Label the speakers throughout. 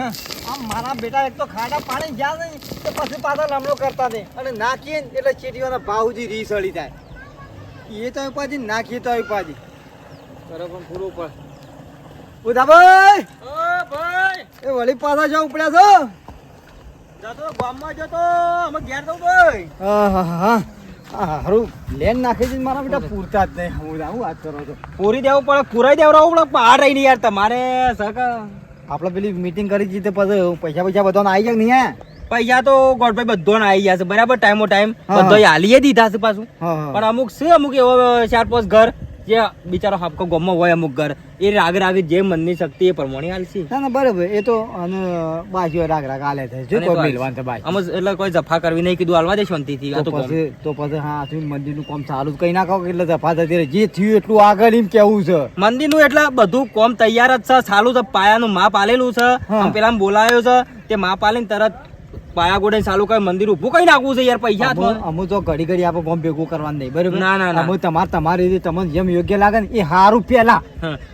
Speaker 1: આમ મારા બેટા એક તો ખાડા પાણી જ્યાં નહીં તો પછી પાછા લમણો કરતા નહીં. અને નાખીએ ને એટલે ચીટીઓના ભાવથી રી અડી જાય. એ તો ઉપાધિ ને નાખીએ તો ઉપાધિ કરો પણ પૂરું પર ઉધાભાઈ
Speaker 2: ભાઈ!
Speaker 1: એ વળી પાછા જાવ ઉપડ્યા છો?
Speaker 2: જતો ગામમાં જતો અમે ઘેર જવું ભાઈ.
Speaker 1: હા હા હા હારું. લેન નાખી દીધી મારા બેટા પૂરતા જ નહીં. હું વાત કરો છો.
Speaker 2: પૂરી દેવું પડે પૂરાઈ દેવડાવવું પડે રહી રહીને યાર તમારે સકા
Speaker 1: આપણે પેલી મીટિંગ કરી જીતે પછી પૈસા પૈસા બધાને આવી જાય નહીં હે?
Speaker 2: પૈસા તો ગોડભાઈ બધો આવી ગયા છે. બરાબર ટાઈમો ટાઈમ. બધો હાલીએ દીધા છે પાછું. પણ અમુક છે અમુક એવો ચાર પાંચ ઘર. જે બિચારો હાપકો ગામમાં હોય અમુક ઘર એ રાગ રાગ જે મનની શક્તિ એ પ્રમાણે હાલશી.
Speaker 1: ના ના બરાબર. એ તો અને બાજુ રાગ રાગ હાલે છે. જો કોઈ મિલવાન છે
Speaker 2: ભાઈ અમે એટલે કોઈ જફા કરવી નહીં કીધું હાલવા દે શાંતિથી આ
Speaker 1: તો
Speaker 2: તો
Speaker 1: પછી તો પછી હા તમે મંદિરનું કામ ચાલુ કઈ ના કહો એટલે જફા થતી જે થયું એટલું આગળ એમ કેવું છે.
Speaker 2: મંદિરનું એટલે બધું કોમ તૈયાર જ છે ચાલુ છે પાયાનું માપ આલેલું છે. પેલા બોલાયો છે તે માપ આલીને તરત પાયા ગોડે ચાલુ કરી મંદિર ઊભું કઈ નાખવું છે યાર પૈસા
Speaker 1: અમુ તો ઘડી ઘડી આપણે કોમ ભેગું કરવાનું નહીં બરાબર?
Speaker 2: ના, ના.
Speaker 1: અમુ તમારે તમારી રીતે તમને જેમ યોગ્ય લાગે ને એ સારું પેલા.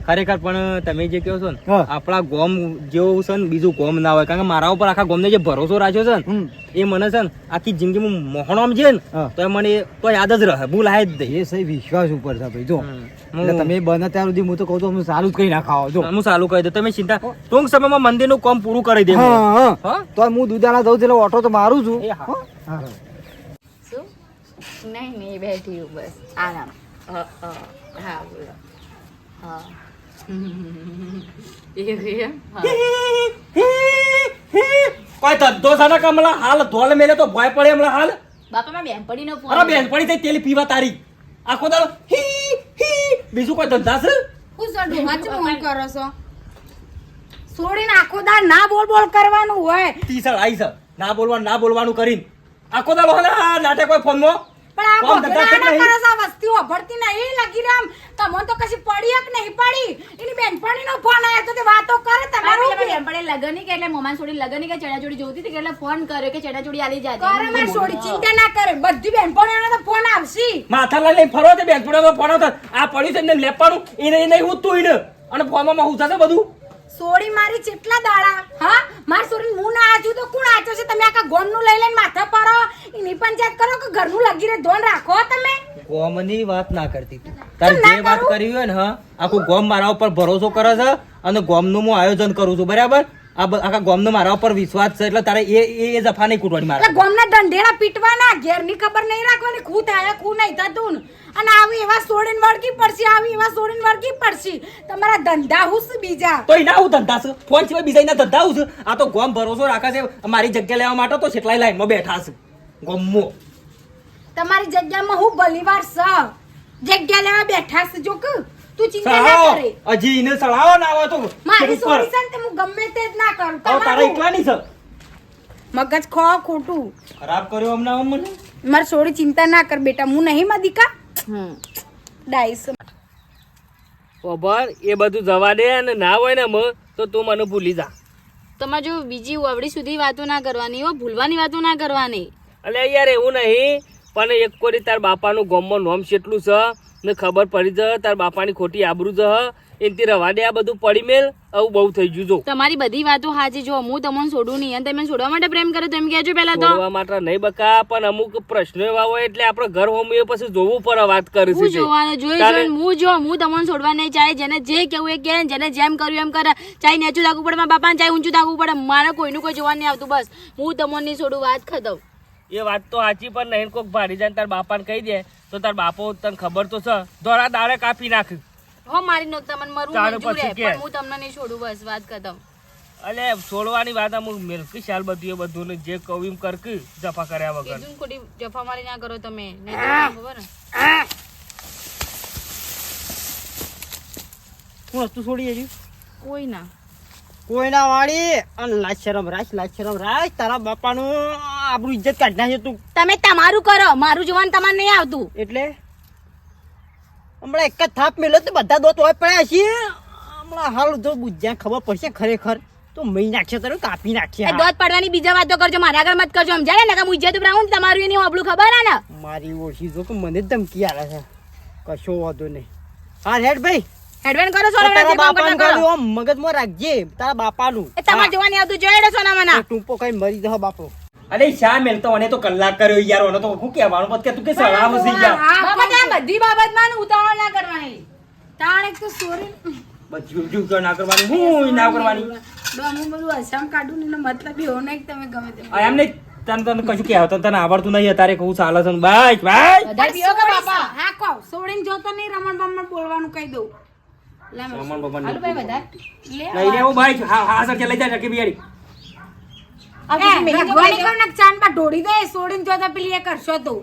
Speaker 2: ખરેખર પણ તમે જે કહો છો ને આપણા ગોમ જેવું છે ને બીજું ગોમ ના હોય. કારણ કે મારા ઉપર આખા ગોમ ને જે ભરોસો રાખ્યો છે ને એ મને છે ને આખી જિંદગીમાં મોહણમ છે ને તો એ મને તો યાદ જ રહે ભૂલ ભૂલાય જ દે
Speaker 1: એ સહી વિશ્વાસ ઉપર છે ભાઈ જો. તમે બને ત્યાં સુધી હું તો કહું તો હું સારું જ કઈ નાખાવ જો.
Speaker 2: હું સારું કહી દઉં. તમે ચિંતા ટૂંક સમયમાં મંદિરનું કામ પૂરું કરી દે
Speaker 1: હા હા.
Speaker 2: હા?
Speaker 1: તો હું દુધાળા જઉં છું એટલે ઓટો તો મારું છું.
Speaker 3: નહીં નહીં બેઠી બસ. આરામ. હા બોલો. હા.
Speaker 2: કોઈ ધંધો છે ને કમલા હાલ ધોલ મેલે તો ભય પડે હમણાં હાલ?
Speaker 3: બાપા મારા બેનપણીનો ફોન
Speaker 2: અરે બેનપડી થઈ તેલ પીવા તારી. આખો દાડો હી હી. બીજું કોઈ ધંધા છે?
Speaker 4: હું સર ડોહાચું ફોન કરો છો? છોડીને આખો દાડ ના બોલ બોલ કરવાનું હોય.
Speaker 2: તીસળ આઈ સર. ના બોલવાનું ના બોલવાનું કરીને. આખો દાડો હા ને કોઈ નાટક હોય ફોનમાં?
Speaker 4: પણ આ
Speaker 2: કોમ ધંધા
Speaker 4: બગડા
Speaker 2: છે નહીં.
Speaker 4: આ વસ્તી ઓભળતી નહીં લગી રામ. તમને તો કશી પડી એક નહીં પડી. એની બેનપણીનો ફોન આવ્યો તો તે વાતો કરે
Speaker 3: મારા
Speaker 4: તમારું
Speaker 3: બેનપણી લગન કે એટલે મોમાન છોડી લગન કે કે જોડી જોતી હતી કે એટલે ફોન કર્યો કે ચણાચોળી આલી જાજે.
Speaker 4: કરે માર છોડી ચિંતા ના કરે. બધી બેનપણીઓનો તો ફોન આવશે.
Speaker 2: માથા લઈને ફરો તે જોડે ફોન આવતા. આ પડી છે ને લેપાનું એને નહીં ઉઠતું એને અને ફોનમાં હું થશે બધું?
Speaker 4: સોડી મારી ચેટલા દાડા. હા માર સોરી હું ના આજુ તો કોણ આચો છે? તમે આખા ગોમનું લઈ લઈને માથા પરો એની પંચાયત કરો કે ઘરનું લગી રે ધોન રાખો તમે?
Speaker 2: ગોમની વાત ના કરતી તાર જે વાત
Speaker 4: કરી.
Speaker 2: હોય ને હા આખું ગોમ મારા ઉપર ભરોસો કરે છે અને ગોમનું હું આયોજન કરું છું બરાબર? આ આખા ગોમનો મારા ઉપર વિશ્વાસ છે એટલે તારે એ એ જફા નહીં કૂટવાની મારા
Speaker 4: ગોમના દંડેડા પીટવાના ઘેરની ખબર નહીં રાખવાની ખુદ થાય ખૂ નહીં થતું ને. અને આવી એવા સોડીને વળગી પડશે આવી એવા સોડીને વળગી પડશે. તમારા ધંધા હુસ બીજા?
Speaker 2: તો એના હું ધંધા છે. ફોન સિવાય બીજા એના ધંધા હું છે. આ તો ગોમ ભરોસો રાખે છે. મારી જગ્યા લેવા માટે તો કેટલાય લાઈનમાં બેઠા છે. ગોમો
Speaker 4: તમારી જગ્યામાં હું ભલીવાર સ જગ્યા લેવા બેઠા છે જો કે તું ચિંતા ના કરે.
Speaker 2: અજી ઇને સળાવો ના આવે તો
Speaker 4: મારી. સોડી તે હું ગમે તે જ ના કરું.
Speaker 2: હવે તારા
Speaker 4: તમારું?
Speaker 2: એકલાની છે.
Speaker 4: મગજ ખો ખોટું.
Speaker 2: ખરાબ કર્યો હમણા હમ મને?
Speaker 4: માર સોડી ચિંતા ના કર બેટા. હું નહીં મદિકા
Speaker 3: હમ.
Speaker 4: ડાઈસ.
Speaker 5: ઓભર એ બધું જવા દે અને ના હોય ને મ તો તું મને ભૂલી જા.
Speaker 3: તમારે જો બીજી ઓવડી સુધી વાતો ના કરવાની હો ભૂલવાની વાતો ના કરવાની.
Speaker 5: એટલે યાર એવું નહીં. પણ એક કોરી તાર બાપાનું ગોમમાં નોમ કેટલું છે? ને ખબર પડી જ તાર બાપાની ખોટી આબરૂ જ એનથી રવા દે આ બધું પડી મેલ આવું બહુ થઈ ગયું જો.
Speaker 3: તમારી બધી વાતો હાજી જો હું તમને છોડું નહીં. અને તમે છોડવા માટે પ્રેમ કરો તેમ કહેજો પહેલા તો.
Speaker 5: છોડવા માટે નહીં બકા પણ અમુક પ્રશ્નો એવા હોય એટલે આપણે ઘર હોમીએ પછી જોવું પર વાત કરી
Speaker 3: છે જોવાનું જોઈ
Speaker 5: તારે-
Speaker 3: હું જો હું તમને છોડવા નહીં ચાહે જેને જે કેવું એ કે જેને જેમ કર્યું એમ કરે. ચાહે નેચું તાકવું પડે મારા બાપાને ચાહે ઊંચું તાકવું પડે. મારે કોઈનું કોઈ જોવા નહીં આવતું બસ. હું તમને નહીં છોડું વાત ખતમ.
Speaker 5: એ વાત તો સાચી પણ નહીં કોક ભારી જાય તાર બાપાને કહી દે તો તાર બાપો તને ખબર તો છે. ધોળા દાડે કાપી નાખ.
Speaker 3: હો મારી નો તમને મરવું મંજૂર
Speaker 5: પછી
Speaker 3: હે, હું તમને નહીં છોડું બસ વાત ખતમ.
Speaker 5: અલે છોડવાની વાત અમુક મિલકી શાલ બધું એ બધું ને જે કહું એમ કર જફા કર્યા વગર.
Speaker 3: કીધું ને જફા જફામારી ના કરો તમે. ખબર ને.
Speaker 2: હું વસ્તુ છોડી હજી
Speaker 3: કોઈ ના.
Speaker 2: કોઈના વાળી. અને લાજ શરમ રાખ લાજ શરમ રાખ. તારા બાપાનું આપણું ઇજ્જત કાઢી નાખે તું.
Speaker 3: તમે તમારું કરો. મારું જોવાનું તમારે નહીં આવતું.
Speaker 2: એટલે? હમણાં એક જ થાપ મેળ્યો તો બધા દોત હોય પડ્યા છીએ હમણાં હાલ જો બુજ્યા ખબર પડશે ખરેખર. તો મહી નાખશે તારું કાપી નાખશે
Speaker 3: દોત પડવાની બીજા વાતો કરજો મારા આગળ મત કરજો. સમજાય ને? હું ઇજ્જત બ્રાઉન તમારું એની હોબળું ખબર હે ને?
Speaker 2: મારી ઓછી જો કે મને ધમકી આવે છે. કશો વાંધો નહીં. હા હેડ ભાઈ.
Speaker 3: હેડવેન કરો છો
Speaker 6: તારા બાપાનું ખાલી આમ મગજમાં રાખજે તારા બાપાનું.
Speaker 3: એ તમાર જોવાની આવતું જોઈ સોના મના
Speaker 6: ટૂંપો કઈ મરી જશે બાપો.
Speaker 2: અરે શા મેલતો અને તો કલાક કર્યો યાર ઓનો તો હું કહેવાનું પત કે તું કે સલામ છે યાર.
Speaker 3: બાપા ત્યાં બધી બાબતમાં ઉતાવળ ના કરવાની.
Speaker 4: તાણ એક તો સોરી
Speaker 2: બધું કે ના કરવાની હું ના કરવાની.
Speaker 4: હું બધું અસામ કાઢું ને મતલબ એવો નહીં કે તમે ગમે તે
Speaker 2: આ એમ નહીં તને તને કશું કહેવત તને આવડતું નહીં અત્યારે કહું ચાલે છે. Bye bye.
Speaker 3: બધા પીઓ કે બાપા?
Speaker 4: હા કહો. સોડીને જોતો નહીં રમણ બમણ બોલવાનું કહી દઉં. લે મને.
Speaker 3: હાલો ભાઈ વધાર.
Speaker 4: લે
Speaker 2: લઈ લેવો ભાઈ હા હા સર લઈ જા કે બિયારી
Speaker 3: આ
Speaker 4: એ,
Speaker 3: ગોળી જો
Speaker 4: ને ચાંદ પર ઢોળી દે સોડીને જોતા પેલી એ કરશો તો.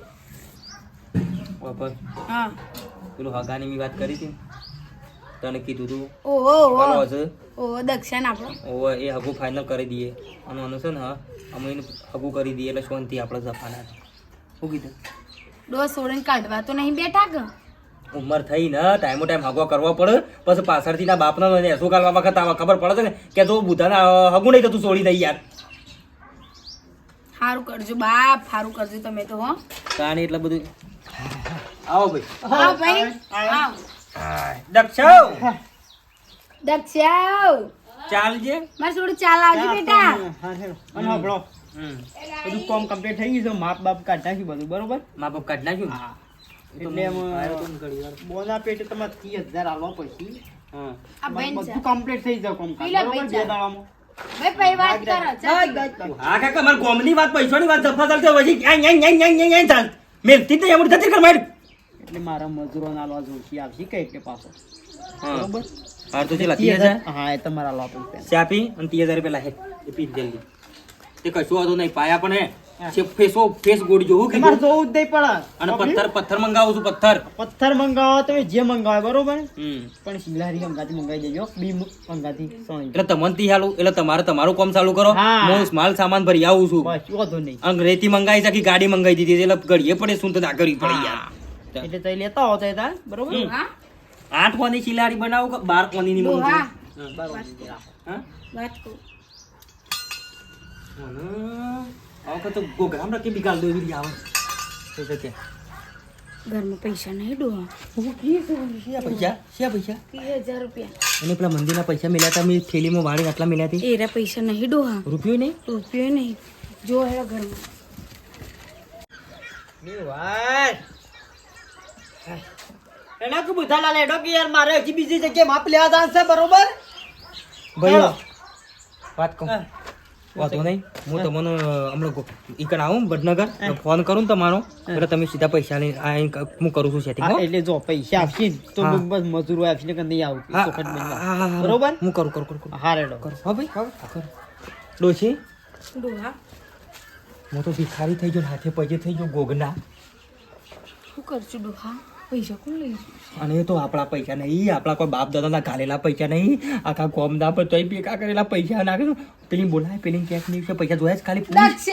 Speaker 2: બાપા
Speaker 4: હા.
Speaker 2: પેલું હગાની મી વાત કરી હતી તને કીધું તું.
Speaker 4: ઓહો ઓહો.
Speaker 2: છે
Speaker 4: ઓહો દક્ષણ આપણો.
Speaker 2: ઓહો એ હગુ ફાઇનલ કરી દઈએ. અને અનુ છે ને હા અમે એને હગુ કરી દઈએ એટલે શાંતિ આપણે જવાના શું કીધું?
Speaker 4: ડો સોડીને કાઢવા તો નહીં બેઠા કે?
Speaker 2: ઉંમર થઈ ને ટાઈમો ટાઈમ હગો કરવો પડે. પછી પાછળથી ના બાપનો ને એસો કાલવા વખત આવા ખબર પડે છે ને કે તો બુધાના હગું નહીં તો તું છોડી દઈ યાર.
Speaker 4: સારું કરજો બાપ સારું કરજો તમે તો હો.
Speaker 2: કાણી એટલે બધું આવો ભાઈ.
Speaker 4: હા ભાઈ. આવ.
Speaker 2: દક્ષવ
Speaker 4: દક્ષાવ
Speaker 2: ચાલજે.
Speaker 4: મારે થોડું ચાલ આવજો બેટા.
Speaker 6: અને
Speaker 2: હમ.
Speaker 6: બધું કામ કમ્પ્લીટ થઈ ગયું છે માપ બાપ કાઢ નાખ્યું બધું બરોબર?
Speaker 2: માપ બાપ કાઢ નાખ્યું? ને? એ
Speaker 6: એટલે
Speaker 2: ને.
Speaker 6: બોના પેટે તમારે ત્રીસ હજાર આલવા પછી.
Speaker 2: હા.
Speaker 4: આ ભાઈ
Speaker 6: બધું કમ્પ્લીટ થઈ જાય કામ બરોબર બે દાડામાં.
Speaker 4: ભાઈ ભાઈ વાત કરો ચાલ.
Speaker 2: હા કાકા મારે ગોમની વાત પૈસાની વાત જફા ચાલતી પછી મેલતી નહીં એમ થતી કર
Speaker 6: એટલે મારા મજૂરો નાલવા જોશી. આવશે કે પાછો? બરોબર?
Speaker 2: હા તો ચલા
Speaker 6: ત્રીસ
Speaker 2: ત્રીસ હજાર.
Speaker 6: હજાર. હા એ તમારા આલવા પડશે
Speaker 2: ચા પી અને ત્રીસ હજાર રૂપિયા લાહે. એ પી જલ્દી તે કશું વાંધો નહીં પાયા પણ હે. ફેસો ફેસ ગોળી જોવું
Speaker 6: કે
Speaker 2: મારે
Speaker 6: જોવું જ નહીં પડે.
Speaker 2: અને પથ્થર પથ્થર મંગાવું છું પથ્થર.
Speaker 6: પથ્થર મંગાવો તમે જે મંગાવો બરોબર? પણ શિલારી અંગાથી મંગાવી દેજો. બી અંગાથી
Speaker 2: એટલે તમને હાલું? એટલે તમારે તમારું કામ ચાલુ કરો.
Speaker 6: હું.
Speaker 2: માલ સામાન ભરી આવું છું.
Speaker 6: બસ વાંધો નહીં.
Speaker 2: અને રેતી મંગાવી છે કે ગાડી મંગાવી દીધી એટલે ઘડીએ પડે શું તો ના કરવી પડે. યાર.
Speaker 6: એટલે તો લેતા હોતા હતા બરોબર?
Speaker 2: આઠ કોની શિલારી બનાવું કે બાર કોની ની મંગાવું
Speaker 6: બરોબર
Speaker 2: હા.
Speaker 4: વાત કહું
Speaker 2: આ તો ગોગરામ રાખી બિગાડ દો એવી આવે. તો કે
Speaker 4: ઘરમાં પૈસા નહીં ડોહા
Speaker 2: શિયા પૈસા? શિયા પૈસા?
Speaker 4: ત્રીસ હજાર રૂપિયા.
Speaker 2: અને પેલા મંદિરના પૈસા મળ્યા હતા મેં થેલીમાં વાળી આટલા મળ્યા હતી
Speaker 4: એરા પૈસા નહીં ડોહા
Speaker 2: રૂપિયો નહીં?
Speaker 4: રૂપિયો નહીં. જો હે ઘરમાં.
Speaker 6: એના કે બધા લાલ એડો કે યાર મારે હજી બીજી જગ્યાએ માપ લેવા જાન છે બરોબર?
Speaker 2: ભાઈ વાત કહું.
Speaker 6: હા.
Speaker 2: વાતો નહીં. હું. તમને હમણાં ગો- ઈકણ આવું વડનગર. ફોન કરું ને તમારો. એટલે તમે સીધા પૈસા લઈ હું કરું છું સેટિંગ
Speaker 6: એટલે જો પૈસા આપશે તો. બસ મજૂરો આપશે ને કે નહીં આવું. બરોબર?
Speaker 2: હું કરું કરું કરું કરું.
Speaker 6: હા રેડો.
Speaker 2: કરું. હા ભાઈ. કરું. ડોશી? હું તો ભિખારી થઈ ગયો હાથે પગે થઈ ગયો ગોગના.
Speaker 4: શું કરશું ડોહા? પૈસા કોણ લઈ
Speaker 2: અને એ તો આપણા પૈસા નહીં આપણા કોઈ બાપ દાદાના ઘાલેલા પૈસા નહીં આખા ગોમદા પર તોય ભેગા કરેલા પૈસા નાખે પેલી બોલાય પેલી ક્યાંક નહીં પૈસા જોયા જ ખાલી પૂછ.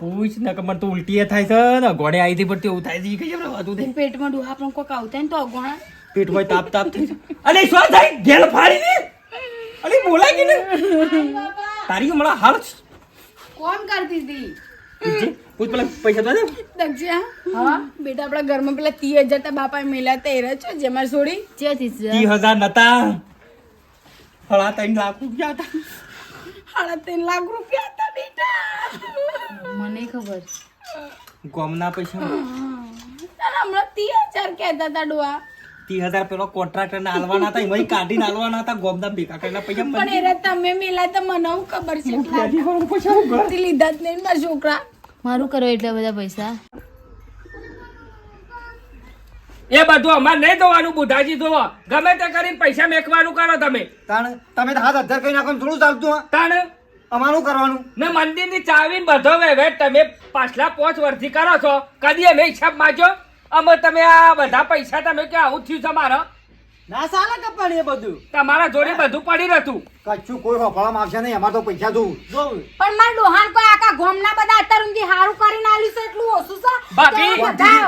Speaker 2: પૂછ ને કે મને તો ઉલટી થાય છે ને ગોળે આવી હતી પણ તે એવું થાય છે કઈ વાતું દે
Speaker 4: પેટમાં ડોહા પણ કોક આવતા ને તો અગોણા.
Speaker 2: પેટમાં તાપ તાપ થઈ જાય. અલે શું થાય? ઘેર ફાડી દે. અલે બોલાય કે ને તારી હમણાં હાલ
Speaker 4: કોણ કરતી હતી.
Speaker 2: પૂછ પેલા પૈસા તો દે
Speaker 4: હા? બેટા આપણા ઘરમાં પેલા ત્રીસ હજાર તા બાપા મેલા તેરા છો જે મારી છોડી?
Speaker 3: જેથી
Speaker 2: ત્રીસ હજાર નતા. હળા ત્રણ લાખ રૂપિયા હતા.
Speaker 4: સાડા ત્રણ લાખ રૂપિયા હતા બેટા.
Speaker 3: મને ખબર.
Speaker 2: ગોમના પૈસા.
Speaker 4: હમણાં ત્રીસ હજાર કહેતા હતા ડોહા.
Speaker 2: ત્રીસ હજાર પેલો કોન્ટ્રાક્ટર ને હાલવાના હતા એમાં કાઢીને હાલવાના હતા ગોમના ભેગા કરેલા પૈસા
Speaker 4: પણ એરા તમે મેલા તો મને હું ખબર છે. લીધા જ નહીં મારા છોકરા.
Speaker 3: મારું કરો એટલા બધા પૈસા.
Speaker 5: એ બધું અમારે નહીં જોવાનું બુધાજી જોવો ગમે તે કરીને પૈસા મેકવાનું કરો તમે.
Speaker 1: તાણ તમે તો હાથ અધર કરી નાખો થોડું ચાલતું
Speaker 5: તાણ.
Speaker 1: અમારું કરવાનું.
Speaker 5: ને મંદિરની ચાવી બધો વહેવેટ તમે પાછલા પાંચ વર્ષથી કરો છો. કદી અમે હિસાબ માંગ્યો અમે તમે આ બધા પૈસા તમે કે આવું થયું છે મારે?
Speaker 6: ના સાલા કપાણ એ બધું.
Speaker 5: તમારા જોડે બધું પડી રહેતું
Speaker 1: કચ્છું કોઈ હોફળામાં આવશે નહીં અમારે તો પૈસા જોવું.
Speaker 4: પણ મારા ડોહાન કોઈ આખા ગોમના બધા અત્યાર સુધી હારું કરીને આલ્યું છે એટલું ઓછું છે?
Speaker 5: બાકી-
Speaker 4: બધા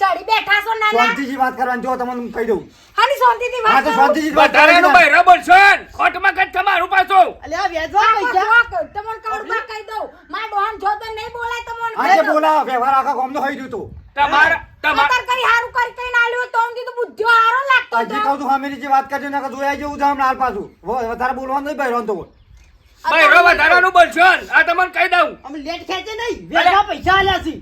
Speaker 4: ચડી બેઠા છો ના
Speaker 1: શાંતિજી વાત કરવાની જો તમને હું કહી દઉં.
Speaker 4: હાની શાંતિથી
Speaker 1: હા
Speaker 4: વાત
Speaker 1: તો
Speaker 4: કરો.
Speaker 1: શાંતિથી જ વાત
Speaker 5: વધારાનું
Speaker 1: કરવાની
Speaker 5: બહેરો બોલશો. ખોટમાં કદ તમારું પાછો.
Speaker 6: અલ્યા વેચવા
Speaker 4: આ
Speaker 6: પૈસા.
Speaker 4: તમને કવરમાં કહી દઉં. માર ડોહાન જો તો નહીં બોલાય તમને
Speaker 1: આજે બોલા વ્યવહાર આખા ગોમનો થઈ ગયું તું.
Speaker 5: તમારા તમારા
Speaker 4: કરી હારું કરી ના લ્યો તો બુદ્ધિઓ હારો લાગતો તો
Speaker 1: હજી કહું છું જે વાત કરજો નકર જોયા જેવું છે હમણાં હાલ પાછું. વધારે બોલવાનું નહીં
Speaker 5: વધારાનું બોલશો ને? આ તમને કહી દઉં.
Speaker 6: અમે લેટ ખેંચે નહીં વેચવા પૈસા આલ્યા છે.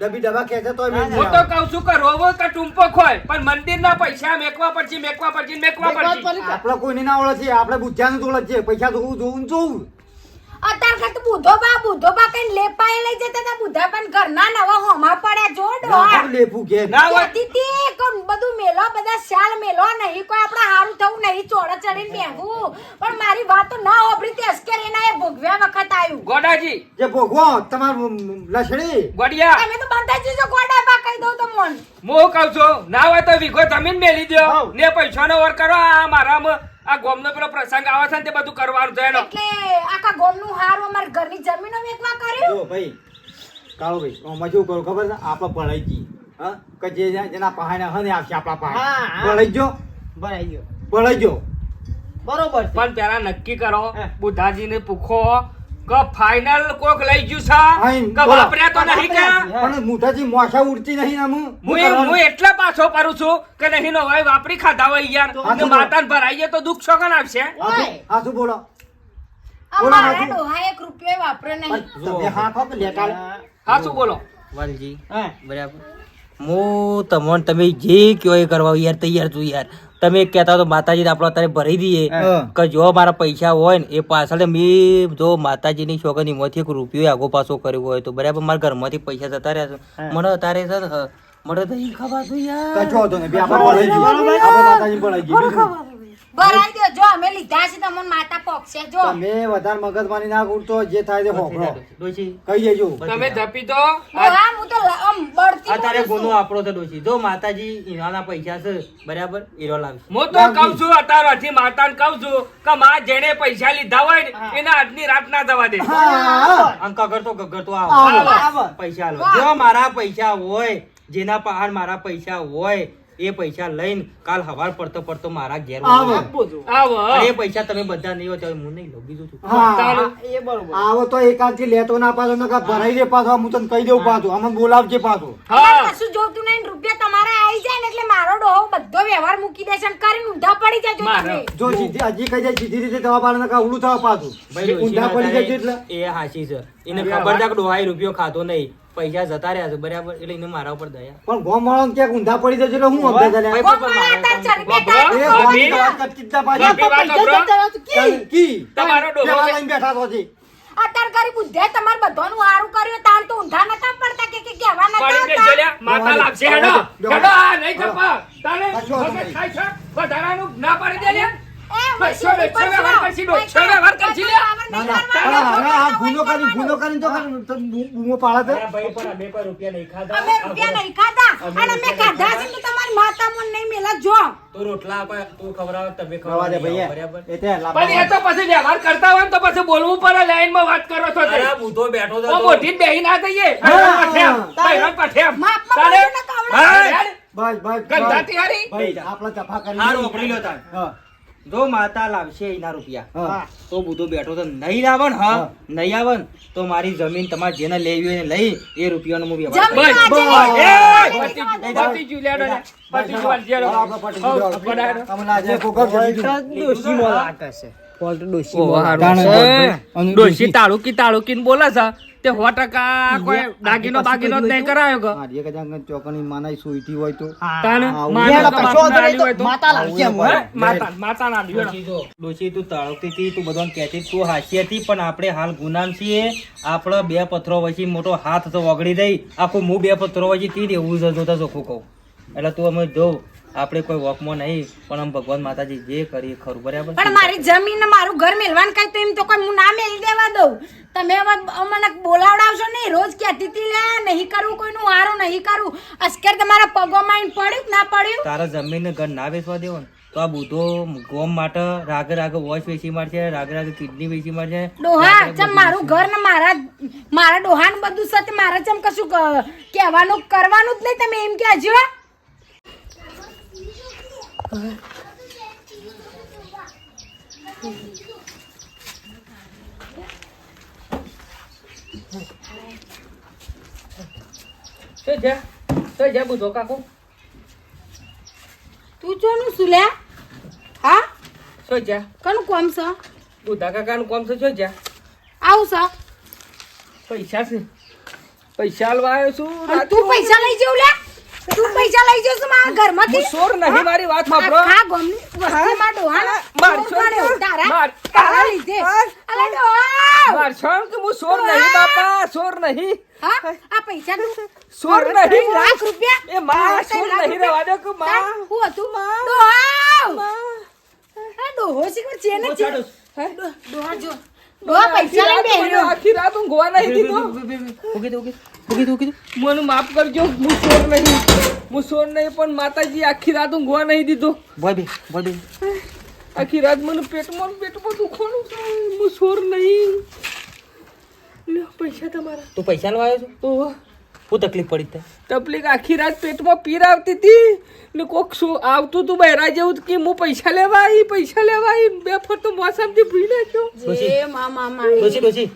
Speaker 1: ડબી ડબા ખેંચે
Speaker 5: હું તો કહું છું કે રોવો તો ટૂંપો ખોય પણ મંદિરના પૈસા મેકવા પડશે મેકવા પડશે મેકવા પડશે.
Speaker 1: આપણે કોઈની ના ઓળખીએ આપણે બુદ્ધિયાનું ઓળખીએ. પૈસા જોવું જોવું જોઉં
Speaker 4: અત્યારે કાંઈ બુધો બા બુધો બા કઈ લેપાય લઈ જતા હતા બુધા પણ ઘરના નવા હોમા પડ્યા જોડો ડોહા.
Speaker 1: કે?
Speaker 5: ના હોય
Speaker 4: કહેતી હતી બધું મેલો બધા શાલ મેલો નહીં કોઈ આપણે હારું થવું નહીં ચોળે ચડીને બેહવું પણ મારી વાત તો ના હોભળી તે અસ્કેર એના એ ભોગવ્યા વખત આવ્યું
Speaker 5: ગોડાજી.
Speaker 1: જે ભોગવો તમારું લસણી?
Speaker 5: ગોડિયા.
Speaker 4: તમે તો બંધા જીજો ગોડા બા કહી દઉં તો મોન
Speaker 5: મો કહું છું ના હોય તો વિગો જમીન મેલી દો. ને પૈસાનો વર કરો આ મારામાં આ ગોમનો પેલો પ્રસંગ આવે છે ને તે બધું કરવાનું છે એનો.
Speaker 4: એટલે આખા ગોમનું હારું અમારી ઘરની જમીનો વેચવા કર્યું?
Speaker 1: જો ભાઈ કાળો ભાઈ આમાં શું કરું ખબર છે? આપણે પડાઈ ગઈ. હા? કે જે જેના પહાણે હને આવશે આપણા
Speaker 6: હા.
Speaker 1: પડાઈ જો
Speaker 6: ભરાઈ ગયો.
Speaker 1: પડાઈ જો
Speaker 6: બરોબર
Speaker 5: પણ પેલા નક્કી કરો. બુધાજીને પૂછો કે ફાઇનલ કોક લઈ ગયું છે? કે વાપર્યા તો નહીં કે?
Speaker 1: પણ મુઠાજી મોસા ઉડતી નહીં આમ
Speaker 5: હું હું એટલે પાછો પાડું છું કે નહીં નો ભાઈ વાપરી ખાધા હોય યાર.
Speaker 1: તો-
Speaker 5: માતાને ભરાઈએ તો દુઃખ શોકન આવશે?
Speaker 6: ઓય.
Speaker 1: શું બોલો. બોલો,
Speaker 4: અમારા ડોહા એક રૂપિયો વાપર્યો નહીં.
Speaker 1: તમે હા ખો કે
Speaker 5: હા શું બોલો.
Speaker 2: વાલજી
Speaker 6: હા.
Speaker 2: બરાબર. હું તમને તમે જે કયો એ કરવા યાર તૈયાર છું યાર. તમે કહેતા તો માતાજી આપણે અત્યારે ભરી દઈએ. કે જો મારા પૈસા હોય ને એ પાછળ મેં જો માતાજીની શોખની માંથી એક રૂપિયો આગો પાછો કર્યો હોય તો બરાબર મારા ઘરમાંથી પૈસા જતા રહ્યા છે. મને અત્યારે સર મને તો ઈ ખબર છે યાર.
Speaker 1: ને આપણે આપણે માતાજી.
Speaker 4: ભરાઈ દો જો અમે લીધા છે તમને માતા પોકશે જો.
Speaker 1: તમે વધારે મગજમારી ના ઉડતો જે થાય તે હોભળો. કહી દેજો.
Speaker 5: તમે ધપી દો
Speaker 4: ડોહા હું તો આમ બળતી
Speaker 2: અત્યારે
Speaker 4: બોલું
Speaker 2: ગુનો આપણો તો ડોશી. જો માતાજી ઈરાના પૈસા છે બરાબર? હીરો લાવશે.
Speaker 5: હું તો કઉ છું અત્યારથી માતાને કઉ છું કે માં જેને પૈસા લીધા હોય ને એના આજની રાત ના જવા દે.
Speaker 2: આમ કગર તો ગગર તો
Speaker 1: આવો.
Speaker 2: પૈસા લો. જો મારા પૈસા હોય જેના પહાડ મારા પૈસા હોય એ પૈસા લઈને કાલ હવાર પડતો પડતો મારા ઘેર
Speaker 1: આવો.
Speaker 5: આવો.
Speaker 2: એ પૈસા તમે બધા નહીં હોય હું નહીં લઉં. બીજું છું
Speaker 1: હા.
Speaker 6: એ બરોબર.
Speaker 1: આવો તો એકાદથી લેતો ના પાછો નકર ભરાઈ દે પાછો હું તને કહી દઉં પાછો. આમાં બોલાવજે પાછો.
Speaker 5: હા.
Speaker 4: કશું જોતું નહીં રૂપિયા તમારા આવી જાય ને એટલે મારો ડોહો બધો વ્યવહાર મૂકી દેશે અને કરીને ઊંધા પડી જાય જો તમે.
Speaker 1: જો સીધી હજી કહી જાય સીધી રીતે દવા પાડે નકર ઉલું થવા પાછું. ઊંધા પડી જાય એટલે.
Speaker 2: એ હાચી છે. એને ખબર છે કે ડોહાઈ રૂપિયો ખાતો નહીં. પૈસા જતા રહ્યા છે બરાબર એટલે એને મારા ઉપર દયા
Speaker 1: પણ ગોમ વાળો ક્યાંક ઊંધા પડી જશે છે એટલે હું અભ્યાસ ચાલ્યા
Speaker 2: ભાઈ,
Speaker 4: કોણ તાર ચરબી બેટા?
Speaker 1: એ
Speaker 5: ભાભી.
Speaker 1: વાત કરતી જ ના પાછી.
Speaker 5: ભાભી વાત
Speaker 6: પૈસા જતા રહ્યા કી?
Speaker 1: કી
Speaker 5: તમારો ડોહો
Speaker 1: લઈને બેઠા તો હજી?
Speaker 4: અત્યાર કરી બુદ્ધે તમારે બધાનું હારું કર્યું તાર તો ઊંધા નતા પડતા કે કે કહેવા નતા
Speaker 5: પડી બેસજો
Speaker 4: આવતા.
Speaker 5: લ્યા. માતા લાગશે હેડો હેડો આ નહીં કપા તારે ખાય છે વધારાનું ના પાડી દે લ્યા બોલવું પડે લાઈનમાં વાત કરો છો
Speaker 2: બુધો બેઠો
Speaker 5: મોટી બેહી ના યાર,
Speaker 1: બસ બસ
Speaker 5: ગંધાતી હારી.
Speaker 1: ભાઈ આપણે જફા કરી
Speaker 2: હારું, વાપરી લો તાર.
Speaker 1: હા,
Speaker 2: જો માતા લાવશે એના રૂપિયા
Speaker 1: હા.
Speaker 2: તો બુધો બેઠો તો નહીં લાવન હા. નહીં આવન તો મારી જમીન તમારે જેને લેવી હોય લઈ એ રૂપિયાનો હું વ્યવહાર.
Speaker 5: બસ, ડોશી તાળુકી તાળુકીને બોલા છે તે સો ટકા કોઈ દાગીનો બાગીનો જ નહીં કરાયો કે?
Speaker 1: મારી એક જ ચોકણી માનાઈ સુઈતી હોય તો. હા,
Speaker 5: હે?
Speaker 2: ડોશી તું તાળવતી હતી તું બધું કહેતી હતી, તું હાસ્ય હતી પણ આપણે હાલ ગુનામ છીએ. આપણો બે પથરો વચ્ચે મોટો હાથ તો વગડી દઈ. આખું મુ બે પથરો વચ્ચે તી દેવું જ જોતા ચોખ્ખું કહું. એટલે તું અમે જો આપણે કોઈ વોકમાં નહીં પણ આમ ભગવાન માતાજી જે કરી ખરું બરાબર?
Speaker 4: પણ મારી જમીન ને મારું ઘર મેલવાન કઈ તો એમ તો કોઈ હું ના મેલી દેવા દઉં. તમે મને બોલાવડાવશો નહીં રોજ કહેતી હતી લે નહીં કરવું કોઈનું હારું નહીં કરવું અસ્કર તમારા પગો માં પડ્યું કે ના પડ્યું?
Speaker 2: તારા જમીન ઘર ના વેચવા દેવો ને તો આ બુધો ગોમ માટે રાગે રાગે વોશ વેચી મારશે રાગે રાગે કિડની વેચી મારશે.
Speaker 4: ડોહા ચમ મારું ઘર ને મારા મારા ડોહાનું બધું સાથે મારે ચમ કશું ક- કહેવાનું કરવાનું જ નહીં તમે એમ કહેજો
Speaker 5: શું છે શું છે બુધો કાકુ
Speaker 4: તું ચોનું શું લે હા
Speaker 5: શું જા
Speaker 4: કનું કોમ છે
Speaker 5: બુધા કાકાનું કોમ છે શું જા
Speaker 4: આવું છે
Speaker 5: પૈસા છે પૈસા આલવા આવ્યો છું
Speaker 4: અને તું પૈસા લઈ જવું લે તું પૈસા લઈ જઈશ મારા ઘરમાંથી?
Speaker 5: સોર ચોર નહીં મારી વાત સાંભળો.
Speaker 4: આખા વસ્તી માં ડોહાના
Speaker 5: માર
Speaker 4: ચોર તારા
Speaker 5: માર.
Speaker 4: તારા લીધે. અલે ડોહા!
Speaker 5: મારશો કે હું સોર નહીં બાપા સોર નહીં.
Speaker 4: હા? આ પૈસા તું
Speaker 5: સોર નહીં.
Speaker 4: લાખ રૂપિયા
Speaker 5: એ માં
Speaker 4: સોર
Speaker 5: નહીં રેવા દે કે માં.
Speaker 4: હું હતું? ડોહા! આ ડોહો શીખર છે? ને છે ડોહા જો. ડોહા પૈસા લઈને બેહ્યો.
Speaker 5: આખી રાત હું ગોવા નહીં દીધો. મને માફ કરજો હું ચોર નહીં. હું ચોર નહીં પણ માતાજી આખી રાત હું ગોવા નહીં દીધો. આખી રાત મને પેટમાં પેટમાં દુખવાનું છે હું ચોર નહીં. લ્યો, પૈસા તમારા.
Speaker 2: તું પૈસા લેવા આવ્યો છો?
Speaker 5: ઓહો.
Speaker 2: શું તકલીફ પડી તે
Speaker 5: તકલીફ આખી રાત પેટમાં પીર આવતી હતી ને કોક શું આવતું તું બહેરા જેવું કે હું પૈસા લેવા આવી પૈસા લેવા આવી. બે ફર તો મોસમથી ભૂલી નાખ્યો.
Speaker 4: એ મામા મા મારી.
Speaker 2: ડોસી ડોસી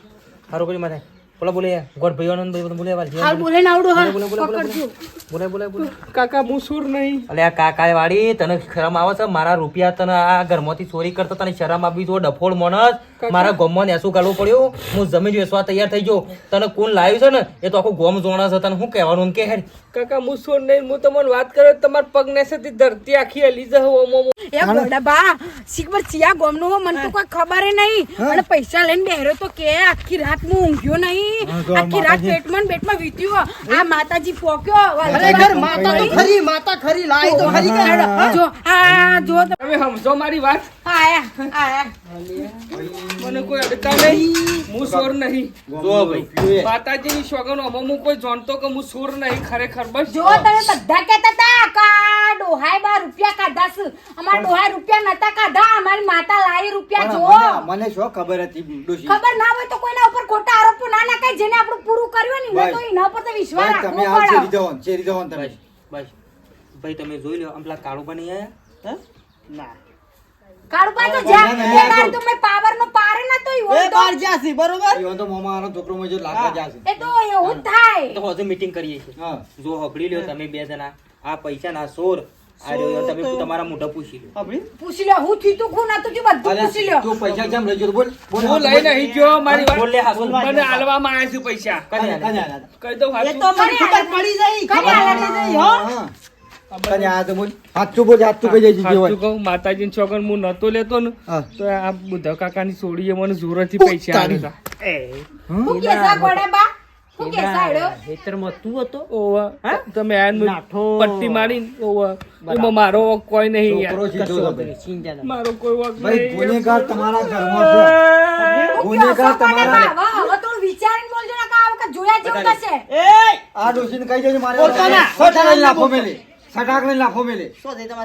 Speaker 2: હારો કરી માથે બોલા બોલે ગોડ ભાઈઓ આનંદ ભાઈ બોલે વાલ
Speaker 4: હાલ બોલે ના આવડો હા.
Speaker 2: બોલે, બોલે, બોલે, બોલે બોલે
Speaker 5: કાકા હું સુર નહીં.
Speaker 2: અલે આ કાકાએ વાળી તને શરમ આવે છે? મારા રૂપિયા તને આ ઘરમાંથી ચોરી કરતા તને શરમ આવી તો ડફોળ મોણસ મારા ગોમમાં નેસું કાઢવું પડ્યું? હું જમીન વેચવા તૈયાર થઈ ગયો. તને કોણ લાવ્યું છે ને? એ તો આખું ગોમ જોણા છે. તને શું કહેવાનું કે હેડ?
Speaker 5: કાકા હું શું નહીં હું તમને વાત કરો તમાર પગ નેસેથી ધરતી આખી હલી જશે ઓમો.
Speaker 4: એ ગોડા બા સિકબર ચિયા ગોમનો મને તો કોઈ ખબર નહીં. અને પૈસા લઈને બેહરો તો કે આખી રાત હું ઊંઘ્યો નહીં. આખી રાત પેટમાં ને પેટમાં વીત્યું આ માતાજી પોક્યો
Speaker 6: ખરેખર માતા તો ખરી માતા ખરી લાઈ તો ખરી કે હેડો.
Speaker 4: જો આ જો. તમે
Speaker 5: તમે સમજો મારી વાત.
Speaker 4: આયા આયા.
Speaker 5: મને કોઈ અડતા નહીં હું સોર નહીં.
Speaker 2: જો ભાઈ
Speaker 5: માતાજીની સોગન અમો હું કોઈ જાણતો કે હું સોર નહીં ખરેખર બસ.
Speaker 4: જો તમે બધા કહેતા હતા કા ડોહાય બા રૂપિયા કાઢા છે. અમારા ડોહાય રૂપિયા નતા કાઢા. અમારી માતા લાઈ રૂપિયા જો.
Speaker 1: મને શું ખબર હતી ડોશી?
Speaker 4: ખબર ના હોય તો કોઈના ઉપર ખોટા આરોપો ના નાખાય જેને આપણું પૂરું કર્યું ને એને તો એના ઉપર તો વિશ્વાસ
Speaker 1: ભાઈ, તમે આ ચેરી
Speaker 4: પડે.
Speaker 1: ચેરી જવાનું તમે.
Speaker 2: બસ ભાઈ તમે જોઈ લો આમ પેલા કાળુબા નહીં આયા
Speaker 6: ના
Speaker 4: કાળુબા તો
Speaker 1: હા,
Speaker 4: જ્યાં દાડ તો મેં પારે તો ઈવોન
Speaker 6: જાસી બરોબર?
Speaker 1: ઈવન તો મોમાં છોકરો મજો જો લાગવા જાશે
Speaker 4: એ તો એવું થાય.
Speaker 2: તો હજુ મીટિંગ કરીએ છે
Speaker 1: હા.
Speaker 2: જો હકડી લ્યો તમે બે જણા. આ પૈસા ના સોર. તમે તમારા મોઢા પૂછી લો
Speaker 4: પૂછી લો હું થી તું કોણ હતું બધું પૂછી
Speaker 1: તું પૈસા કેમ લઈ બોલ બોલ.
Speaker 5: હું લઈ નહીં ગયો મારી
Speaker 2: બોલ લે, હા,
Speaker 5: વાત
Speaker 2: બોલ.
Speaker 5: મને હાલવામાં આવ્યા પૈસા.
Speaker 2: કને
Speaker 1: કને
Speaker 2: આલે?
Speaker 1: આલા હતા?
Speaker 5: કહી દઉં
Speaker 6: એ તો મને પડી જાય
Speaker 4: કને
Speaker 6: ખબર
Speaker 4: આલે
Speaker 6: હો.
Speaker 1: કને આયા તો બોલ. હાચું બોલ હાચું કહી જાય હોય
Speaker 5: કહું માતાજીની છોકર હું નતો લેતો ને તો આ કાકાની સોડીએ મને જોરથી પૈસા. આલ્યા
Speaker 4: હું? કેસા ગોડે બા? હું?
Speaker 5: મારી મારો કોઈ નહીં મારો કોઈ
Speaker 1: ગુનેગાર તમારા ઘરમાં ગુનેગાર તમારા
Speaker 4: વિચારીને બોલજો ને આ વખત જોયા જેવું થશે.
Speaker 6: એ
Speaker 1: આ ડોશીને કહી દેજો મારે પોતાના. પોતાના લાફો મેલે સટાક લઈને લાફો મેલે.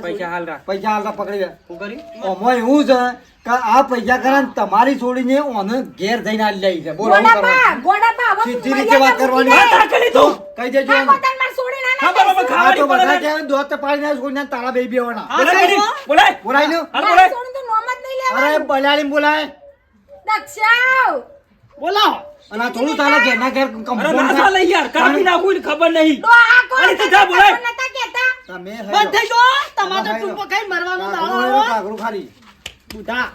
Speaker 2: પૈસા હાલ રાખ.
Speaker 1: પૈસા હાલતા પકડી
Speaker 2: શું કર્યું
Speaker 1: ઓમાં એવું છે કે આ પૈસા કરે ને તમારી છોડીને ઓને ઘેર જઈને આલી જાય. છે બોલો શું
Speaker 4: ગોડા બા
Speaker 1: કરવાનું?
Speaker 4: ગોડા બા હવે
Speaker 1: સીધી રીતે વાત કરવાની. કહી દેજો.
Speaker 6: બોલાવો
Speaker 1: અને થોડું તારા ઘેરના ઘેર
Speaker 5: ના
Speaker 1: ઘેર
Speaker 5: ચાલે નાખું ને ખબર નહીં.
Speaker 1: તમે
Speaker 6: બંધ થઈ
Speaker 1: હેડો.
Speaker 6: ગયો તમારે
Speaker 1: તમારે
Speaker 6: ખાઈ મરવાનો દાડો
Speaker 1: કાકરું હેડો, ખાલી.
Speaker 6: બુઢા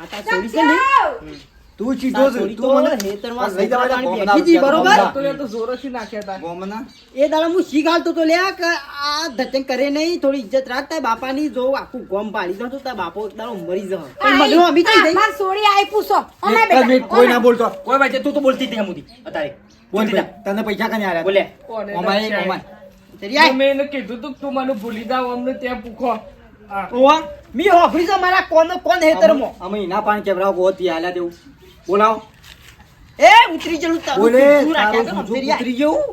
Speaker 6: આ તાર છોડી છે ને?
Speaker 1: તું ચીટો છે. તું મને
Speaker 6: હેતરમાં
Speaker 1: લઈ જવા
Speaker 6: છોકરા
Speaker 1: દે,
Speaker 6: પાણી
Speaker 1: ગોમના
Speaker 6: બેઠી હતી, બરોબર?
Speaker 5: તો એ તો જોરથી નાખ્યા હતા
Speaker 1: ગોમના.
Speaker 6: એ દાડા હું શીખ હાલતો તો લ્યા કે આ ધચન કરે નહીં થોડી ઇજ્જત રાખ. તાર બાપાની જો આખું ગોમ પાડી દો તો તાર બાપો દાડો મરી જશે. પણ મને અમી થઈ જઈ
Speaker 4: માર છોડી આઈ પૂછો. અમે બેટા,
Speaker 1: કોઈ ના બોલતો.
Speaker 2: કોઈ વાત તું તો બોલતી જ નહીં હમુદી અત્યારે. બોલતી
Speaker 1: તને પૈસા કને આલ્યા
Speaker 2: બોલે
Speaker 5: મેં એને કીધું તું તું મને ભૂલી જાવ અમને ત્યાં પૂછો
Speaker 6: ઓવા મી હોફરી છે મારા કોનો કોણ હેતરમાં
Speaker 1: અમે એના પાણી કેવડાવ ગોતી આલ્યા દેવું બોલાવો.
Speaker 6: એ ઉતરી જલું તારું
Speaker 1: બોલે
Speaker 6: ઊંધું રાખ્યા
Speaker 1: તારું
Speaker 6: કરો,
Speaker 1: ઊંધું
Speaker 6: તરી આય.
Speaker 1: કૂતરી જેવું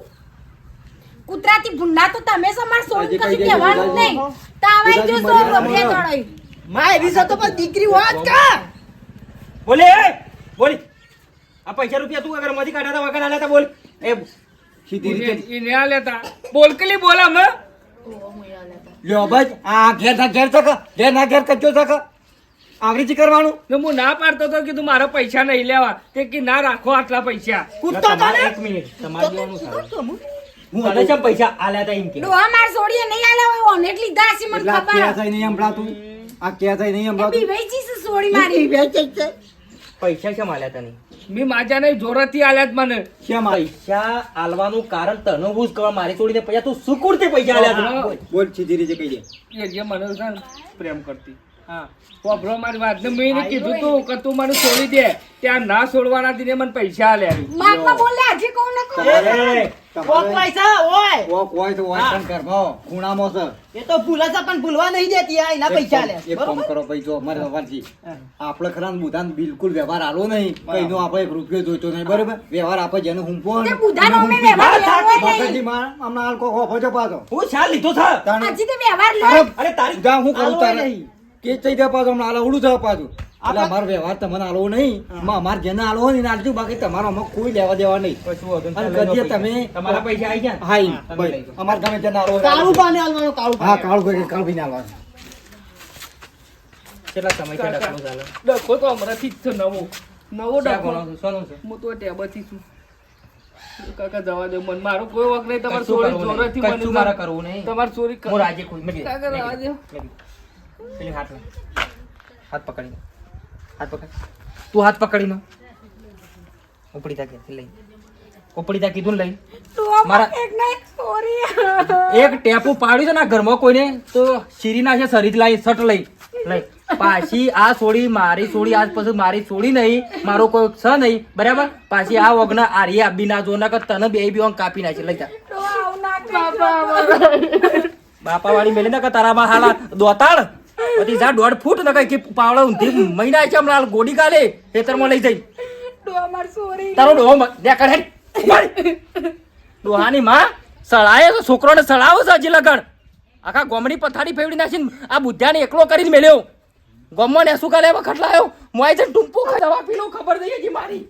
Speaker 4: કૂતરાથી ભૂંડા તો તમે કશું કહેવાનું નહીં. તાવાઈ. તળાઈ.
Speaker 6: માય તો પણ દીકરી હોત કા?
Speaker 2: બોલે બોલી. આ પૈસા રૂપિયા તું અગર મધી કાઢ્યા તો વગર આલ્યા તા બોલ. એ
Speaker 1: સીધી રીતે
Speaker 5: ઈને- ઈને લેતા. બોલકલી બોલા અમે.
Speaker 1: લ્યો આ ઘેર ના ઘેર તક ઘેર ના ઘેર કચ્ચો તક અંગ્રેજી કરવાનું.
Speaker 5: ને હું ના પાડતો તો કે તું મારા પૈસા નહીં લેવા. તે કે ના રાખો આટલા પૈસા.
Speaker 6: કૂદતો તો ને
Speaker 2: એક મિનિટ. તમારે જોવાનું સારું.
Speaker 6: હું?
Speaker 1: હું
Speaker 2: તને પૈસા આલ્યા તા એમ કે.
Speaker 4: ડોહા માર છોડીએ નહીં આલે હોય ઓનેટ એટલી હશે મને
Speaker 1: આ ક્યાં થઈ નહીં સંભળાતું? આ ક્યાં થાય નહીં સંભળાતું?
Speaker 4: બીવાઈ જઈશ છોડી મારી.
Speaker 2: પૈસા કેમ આલ્યા તને?
Speaker 5: મેં માજાને જોરથી આલ્યા જ મને.
Speaker 1: કેમ આવી?
Speaker 2: પૈસા આલવાનું કારણ તને હું જ કરવા મારી છોડીને પૈસા તું શું કુરતી પૈસા આલ્યા બોલ.
Speaker 1: બોલ સીધી રીતે કહી દે.
Speaker 5: એ જે મને પ્રેમ કરતી.
Speaker 2: હા
Speaker 5: વાપરો મારી વાત ને મેં કીધું તું કે તું મને છોડી દે ત્યાં ના છોડવાના દીને મને પૈસા આલ્યા
Speaker 4: બાપમાં બોલે આજે કહું ને કહું
Speaker 6: કોક પૈસા હોય
Speaker 1: કોક હોય તો હોય પણ ઘરમાં ખૂણામાં છે
Speaker 6: એ તો ભૂલે છે પણ ભૂલવા નહીં દેતી આ એના પૈસા
Speaker 1: એક કામ કરો ભાઈ જો મારે સવારથી આપણે ખરા ને બિલકુલ વ્યવહાર આલો નહીં કઈનો આપણે એક રૂપિયો જોઈતો નહીં બરોબર વ્યવહાર આપણે જેને હુંપો
Speaker 4: તે બુધાનો અમે વ્યવહાર લેવો નહીં.
Speaker 1: મગજથી હમણાં હાલ કોક પાછો
Speaker 2: હું શા લીધો છે
Speaker 4: હજી તે વ્યવહાર લે
Speaker 1: અરે
Speaker 2: તારી
Speaker 1: હું કરું
Speaker 6: આલો
Speaker 1: તારે
Speaker 6: નહીં.
Speaker 1: કે થઈ જાય પાછો હમણાં હાલ ઉડું થવા પાછું. એટલે અમારો વ્યવહાર તમને આલવો નહીં. અમારે જેને આલવો હોય ને આલજો બાકી તમારો અમે કોઈ લેવા દેવા નહીં.
Speaker 2: નહીં.
Speaker 1: અને કદી તમે
Speaker 2: તમારા પૈસા આવી ગયા
Speaker 1: હા ભાઈ
Speaker 2: લઈ લો.
Speaker 1: અમારે ગમે તેને આલવો
Speaker 6: કાળું પાને આલવાનો કાળું
Speaker 1: હા કાળું ભાઈ કાળું ભાઈ આલવાનો.
Speaker 2: કેટલા સમય કે ડખલું ચાલે?
Speaker 5: ડખો તો હમણાંથી જ છે નવો. નવો ડખો
Speaker 2: છે?
Speaker 5: હું તો ટેબથી છું. કાકા જવા દે મન. મારો કોઈ વખત નહીં તમારે ચોરી
Speaker 2: નહીં. કશું
Speaker 5: મને
Speaker 2: મારે કરવું નહીં.
Speaker 5: તમારે ચોરી કર-
Speaker 2: હું રાજે કોઈ મેં
Speaker 5: કાકા
Speaker 2: કીધું. પેલી હાથ હાથ પકડી હાથ પકડ. તું હાથ પકડી નો. ઉપડી તા કે લઈ. ઉપડી તા કીધું લઈ. મારા-
Speaker 4: એક
Speaker 2: ટેપુ પાડ્યું છે ના ઘરમાં કોઈને તો શીરી છે શરીર લાઈ સટ લઈ. લઈ. પાછી આ સોડી મારી સોડી આજ પછી મારી સોડી નહીં મારો કોઈ છે નહીં. બરાબર? પાછી આ વગના આરી આબી ના જો કે તને બે બી કાપી નાખી. લઈ જા.
Speaker 4: ના.
Speaker 2: બાપા વાળી મેલી ના કે તારામાં હાલા દોતાળ પછી જા દોઢ ફૂટ ને કઈ પાવડા ઊંધી મહિના છે હમણાં ગોડી કાલે ખેતરમાં લઈ જઈ. તારો ડોહો મ- દે કર હેડ. ડોહાની માં સળાએ તો છોકરોને સળાવો છે હજી લગન. આખા ગોમડી પથારી ફેવડી નાખીને આ બુદ્ધાને એકલો કરીને મેલ્યો. ગોમમાં ને શું કાલે વખત લાયો મોય છે ટૂંપો ખાવા પીલો ખબર નહીં હજી મારી.